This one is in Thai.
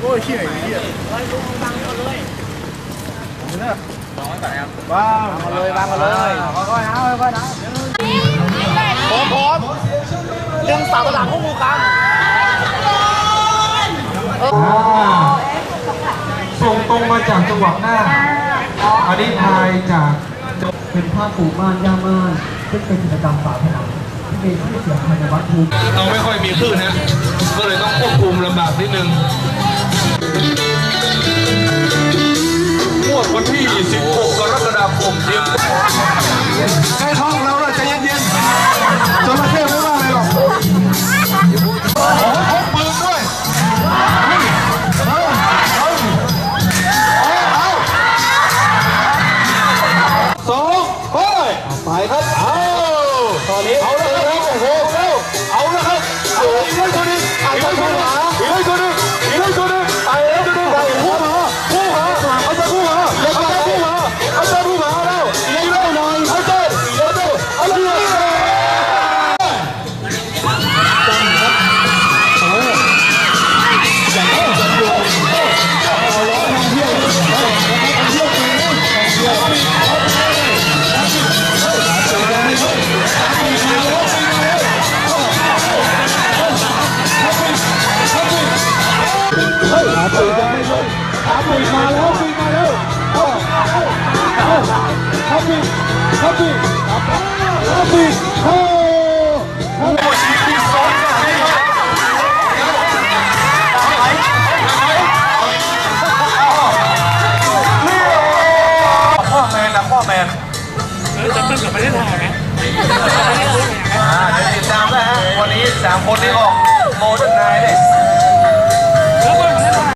โอ้ยเขี้ยไอ้เหี้ยบังมาเลยลองไว้ก่อนนะครับบ้างมาเลยบ้างมาเลยค่อยๆนะค่อยๆนะพร้อมพร้อมดึงเสาหลังพวกกูกันส่งตรงมาจากจังหวัดน่านอันนี้พายจากเป็นผ้าปูม่านย่าม่านซึ่งเป็นกิจกรรมฝาผนังที่มีชื่อเสียงภายในวัดภูมิเราไม่ค่อยมีคลื่นนะ ก็เลยต้องควบคุมลำบากนิดนึง ที่ 16 กรกฎาคมเตรียมใกล้ท้องเราเลยใจเย็นๆจระเข้ไม่ว่าอะไรหรอกพกปืนด้วยสองไปไปครับ เอาตอนนี้เอาแล้ว ขังไขาปุ๋มาแล้วปุ๋ยมาแล้วเข้าเข้าเข้าปุ๋ยเข้าปุ๋ยเข้าปุ๋ยเข้าพ่อแมนเออจะตึ้งกับประเทศไทยไหมอ่าเดี๋ยวติดตามนะฮะวันนี้สามคนนี้ออกโมเดิร์นไนท์